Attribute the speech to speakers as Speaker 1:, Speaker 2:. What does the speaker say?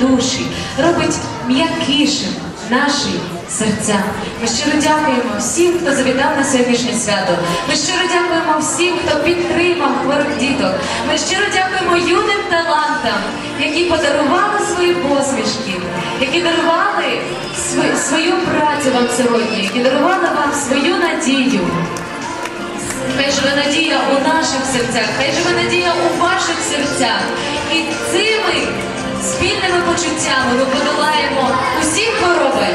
Speaker 1: душі, робить м'якішим наші серця. Ми щиро дякуємо всім, хто завітав на сьогоднішнє свято. Ми щиро дякуємо всім, хто підтримав хворих діток. Ми щиро дякуємо юним талантам, які подарували свої посмішки, які дарували свою працю вам сьогодні, які дарували вам свою надію. Хай живе надія у наших серцях, хай живе надія у ваших серцях. І цими спільними почуттями ми подолаємо усі хвороби.